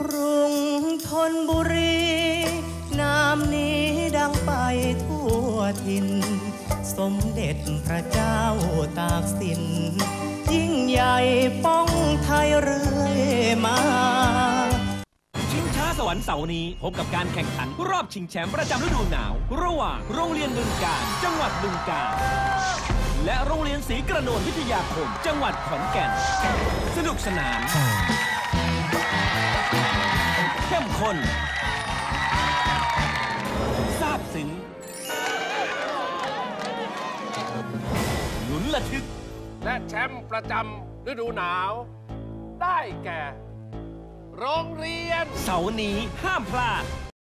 กรุงธนบุรี น้ำนี้ดังไปทั่วทิน สมเด็จพระเจ้าตากสิน ยิ่งใหญ่ป้องไทยเรื่อยมาสวรรค์เสาร์นี้พบกับการแข่งขันรอบชิงแชมป์ประจำฤดูหนาว ระหว่างโรงเรียนบึงการจังหวัดบึงการและโรงเรียนศรีกระโนววิทยาคม จังหวัดขอนแก่น สนุกสนาน ข้นซาบซึ้งลุ้นระทึก และแชมป์ประจำฤดูหนาว ได้แก่ โรงเรียน เสาร์นี้ห้ามพลาด